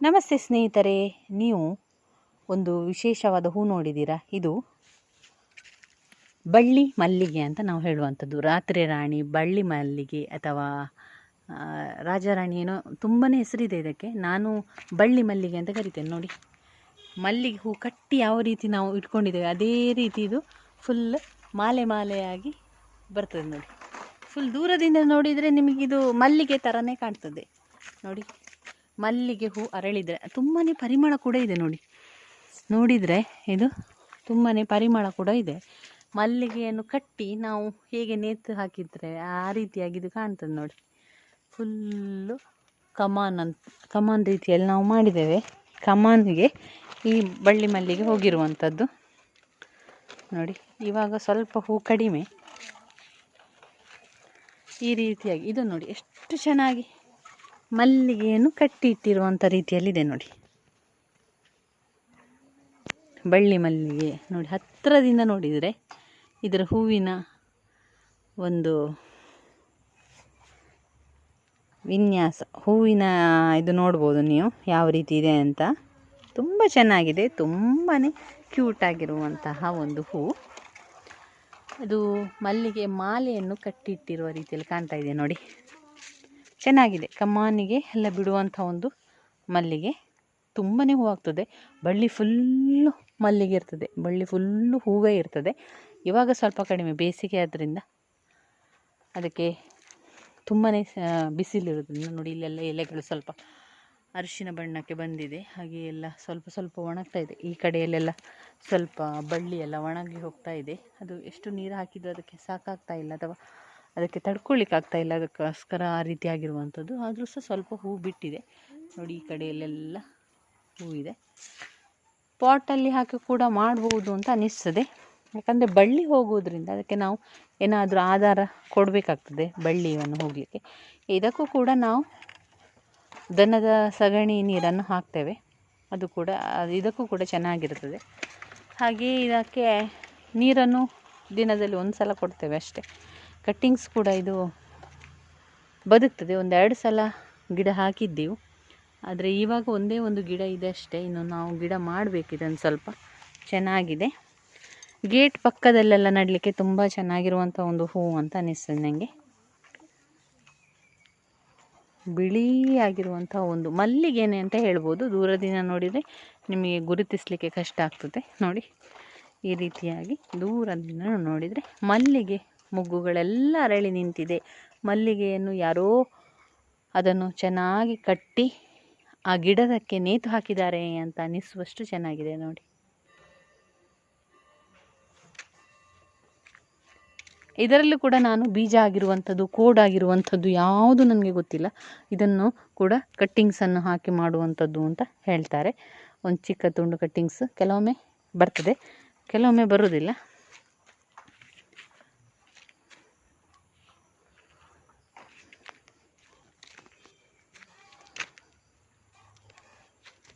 ನಮಸ್ತೆ ಸ್ನೇಹಿತರೆ, ನೀವು ಒಂದು ವಿಶೇಷವಾದ ಹೂ ನೋಡಿದ್ದೀರಾ? ಇದು ಬಳ್ಳಿ ಮಲ್ಲಿಗೆ ಅಂತ ನಾವು ಹೇಳುವಂಥದ್ದು. ರಾತ್ರಿ ರಾಣಿ ಬಳ್ಳಿ ಮಲ್ಲಿಗೆ ಅಥವಾ ರಾಜಾರಾಣಿ ಏನೋ ತುಂಬಾ ಹೆಸರಿದೆ ಇದಕ್ಕೆ. ನಾನು ಬಳ್ಳಿ ಮಲ್ಲಿಗೆ ಅಂತ ಕರಿತೇನೆ, ನೋಡಿ. ಮಲ್ಲಿಗೆ ಹೂ ಕಟ್ಟಿ ಯಾವ ರೀತಿ ನಾವು ಇಟ್ಕೊಂಡಿದ್ದೇವೆ, ಅದೇ ರೀತಿ ಇದು ಫುಲ್ ಮಾಲೆ ಮಾಲೆಯಾಗಿ ಬರ್ತದೆ, ನೋಡಿ. ಫುಲ್ ದೂರದಿಂದ ನೋಡಿದರೆ ನಿಮಗಿದು ಮಲ್ಲಿಗೆ ಥರನೇ ಕಾಣ್ತದೆ, ನೋಡಿ. ಮಲ್ಲಿಗೆ ಹೂ ಅರಳಿದರೆ ತುಂಬಾ ಪರಿಮಳ ಕೂಡ ಇದೆ ನೋಡಿ. ನೋಡಿದರೆ ಇದು ತುಂಬಾ ಪರಿಮಳ ಕೂಡ ಇದೆ. ಮಲ್ಲಿಗೆಯನ್ನು ಕಟ್ಟಿ ನಾವು ಹೇಗೆ ನೇತು ಹಾಕಿದರೆ ಆ ರೀತಿಯಾಗಿ ಇದು ಕಾಣ್ತದೆ ನೋಡಿ. ಫುಲ್ಲು ಕಮಾನ್ ಅಂತ ಕಮಾನ್ ರೀತಿಯಲ್ಲಿ ನಾವು ಮಾಡಿದ್ದೇವೆ. ಕಮಾನ್ಗೆ ಈ ಬಳ್ಳಿ ಮಲ್ಲಿಗೆ ಹೋಗಿರುವಂಥದ್ದು. ನೋಡಿ, ಇವಾಗ ಸ್ವಲ್ಪ ಹೂ ಕಡಿಮೆ. ಈ ರೀತಿಯಾಗಿ, ಇದು ನೋಡಿ, ಎಷ್ಟು ಚೆನ್ನಾಗಿ ಮಲ್ಲಿಗೆಯನ್ನು ಕಟ್ಟಿ ಇಟ್ಟಿರುವಂಥ ರೀತಿಯಲ್ಲಿದೆ ನೋಡಿ. ಬಳ್ಳಿ ಮಲ್ಲಿಗೆ ನೋಡಿ, ಹತ್ತಿರದಿಂದ ನೋಡಿದರೆ ಇದರ ಹೂವಿನ ಒಂದು ವಿನ್ಯಾಸ, ಹೂವಿನ ಇದು ನೋಡ್ಬೋದು ನೀವು ಯಾವ ರೀತಿ ಇದೆ ಅಂತ. ತುಂಬ ಚೆನ್ನಾಗಿದೆ ತುಂಬಾ ಕ್ಯೂಟ್ ಆಗಿರುವಂತಹ ಒಂದು ಹೂ. ಅದು ಮಲ್ಲಿಗೆ ಮಾಲೆಯನ್ನು ಕಟ್ಟಿಟ್ಟಿರುವ ರೀತಿಯಲ್ಲಿ ಕಾಣ್ತಾ ಇದೆ ನೋಡಿ. ಚೆನ್ನಾಗಿದೆ. ಕಮಾನಿಗೆ ಎಲ್ಲ ಬಿಡುವಂಥ ಒಂದು ಮಲ್ಲಿಗೆ. ತುಂಬಾ ಹೂವಾಗ್ತದೆ. ಬಳ್ಳಿ ಫುಲ್ಲು ಮಲ್ಲಿಗೆ ಇರ್ತದೆ. ಬಳ್ಳಿ ಫುಲ್ಲು ಹೂವೇ ಇರ್ತದೆ. ಇವಾಗ ಸ್ವಲ್ಪ ಕಡಿಮೆ, ಬೇಸಿಗೆ ಆದ್ದರಿಂದ ಅದಕ್ಕೆ ತುಂಬಾ ಬಿಸಿಲಿರೋದ್ರಿಂದ ನೋಡಿ ಇಲ್ಲೆಲ್ಲ ಎಲೆಗಳು ಸ್ವಲ್ಪ ಅರಿಶಿನ ಬಣ್ಣಕ್ಕೆ ಬಂದಿದೆ. ಹಾಗೆ ಎಲ್ಲ ಸ್ವಲ್ಪ ಸ್ವಲ್ಪ ಒಣಗ್ತಾ ಇದೆ. ಈ ಕಡೆಯಲ್ಲೆಲ್ಲ ಸ್ವಲ್ಪ ಬಳ್ಳಿ ಎಲ್ಲ ಒಣಗಿ ಹೋಗ್ತಾ ಇದೆ. ಅದು ಎಷ್ಟು ನೀರು ಹಾಕಿದರೂ ಅದಕ್ಕೆ ಸಾಕಾಗ್ತಾ ಇಲ್ಲ. ಅಥವಾ ಅದಕ್ಕೆ ತಡ್ಕೊಳ್ಳಿಕ್ಕೆ ಆಗ್ತಾ ಇಲ್ಲ. ಅದಕ್ಕೋಸ್ಕರ ಆ ರೀತಿ ಆಗಿರುವಂಥದ್ದು ಆದರೂ ಸಹ ಸ್ವಲ್ಪ ಹೂ ಬಿಟ್ಟಿದೆ. ನೋಡಿ ಈ ಕಡೆಯಲ್ಲೆಲ್ಲ ಹೂವಿದೆ ಪಾಟಲ್ಲಿ ಹಾಕಿ ಕೂಡ ಮಾಡ್ಬೋದು ಅಂತ ಅನ್ನಿಸ್ತದೆ. ಯಾಕಂದರೆ ಬಳ್ಳಿ ಹೋಗೋದ್ರಿಂದ ಅದಕ್ಕೆ ನಾವು ಏನಾದರೂ ಆಧಾರ ಕೊಡಬೇಕಾಗ್ತದೆ ಬಳ್ಳಿಯನ್ನು ಹೋಗಲಿಕ್ಕೆ. ಇದಕ್ಕೂ ಕೂಡ ನಾವು ದನದ ಸಗಣಿ ನೀರನ್ನು ಹಾಕ್ತೇವೆ. ಅದು ಕೂಡ ಇದಕ್ಕೂ ಕೂಡ ಚೆನ್ನಾಗಿರ್ತದೆ ಹಾಗೆ ಇದಕ್ಕೆ ನೀರನ್ನು ದಿನದಲ್ಲಿ ಒಂದು ಸಲ ಕೊಡ್ತೇವೆ ಅಷ್ಟೇ. ಕಟ್ಟಿಂಗ್ಸ್ ಕೂಡ ಇದು ಬದುಕ್ತದೆ. ಎರಡು ಸಲ ಗಿಡ ಹಾಕಿದ್ದೆವು. ಆದರೆ ಇವಾಗ ಒಂದೇ ಒಂದು ಗಿಡ ಇದೆ ಅಷ್ಟೇ. ಇನ್ನು ನಾವು ಗಿಡ ಮಾಡಬೇಕು. ಇದನ್ನು ಸ್ವಲ್ಪ ಚೆನ್ನಾಗಿದೆ. ಗೇಟ್ ಪಕ್ಕದಲ್ಲೆಲ್ಲ ನಡಲಿಕ್ಕೆ ತುಂಬ ಚೆನ್ನಾಗಿರುವಂಥ ಒಂದು ಹೂವು ಅಂತ ಅನ್ನಿಸ್ತದೆ ನನಗೆ ಬಿಳಿಯಾಗಿರುವಂಥ ಒಂದು ಮಲ್ಲಿಗೆನೆ ಅಂತ ಹೇಳ್ಬೋದು. ದೂರದಿಂದ ನೋಡಿದರೆ ನಿಮಗೆ ಗುರುತಿಸಲಿಕ್ಕೆ ಕಷ್ಟ ಆಗ್ತದೆ. ನೋಡಿ, ಈ ರೀತಿಯಾಗಿ ದೂರದಿಂದ ನೋಡಿದರೆ ಮಲ್ಲಿಗೆ ಮೊಗ್ಗುಗಳೆಲ್ಲ ಅರಳಿ ನಿಂತಿದೆ. ಮಲ್ಲಿಗೆಯನ್ನು ಯಾರೋ ಅದನ್ನು ಚೆನ್ನಾಗಿ ಕಟ್ಟಿ ಆ ಗಿಡದಕ್ಕೆ ನೇತು ಹಾಕಿದ್ದಾರೆ ಅಂತ ಅನ್ನಿಸುವಷ್ಟು ಚೆನ್ನಾಗಿದೆ ನೋಡಿ. ಇದರಲ್ಲೂ ಕೂಡ ನಾನು ಬೀಜ ಆಗಿರುವಂಥದ್ದು, ಕೋಡ್ ಆಗಿರುವಂಥದ್ದು ಯಾವುದು ನನಗೆ ಗೊತ್ತಿಲ್ಲ. ಇದನ್ನು ಕೂಡ ಕಟ್ಟಿಂಗ್ಸನ್ನು ಹಾಕಿ ಮಾಡುವಂಥದ್ದು ಅಂತ ಹೇಳ್ತಾರೆ. ಒಂದು ಚಿಕ್ಕ ತುಂಡು ಕಟ್ಟಿಂಗ್ಸ್ ಕೆಲವೊಮ್ಮೆ ಬರ್ತದೆ, ಕೆಲವೊಮ್ಮೆ ಬರುವುದಿಲ್ಲ.